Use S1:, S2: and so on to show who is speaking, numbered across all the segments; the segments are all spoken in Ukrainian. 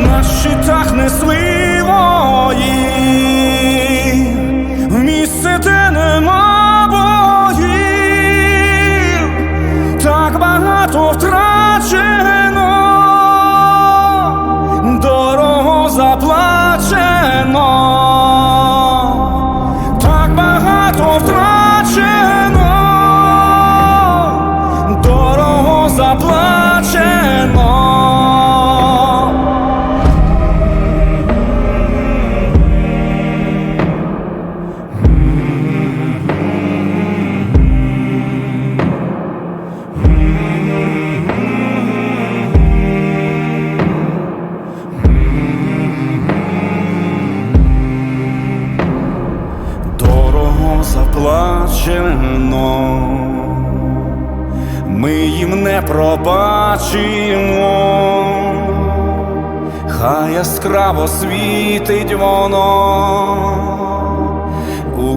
S1: на щитах несли заплачено, ми їм не пробачимо, хай яскраво світить воно,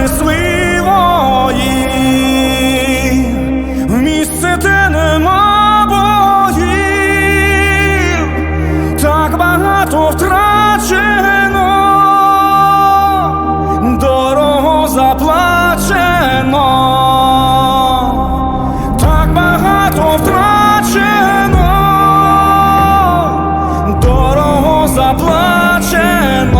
S1: щитах несли в місце, де нема боїв, так багато втрачено, дорого заплачено, заплачено.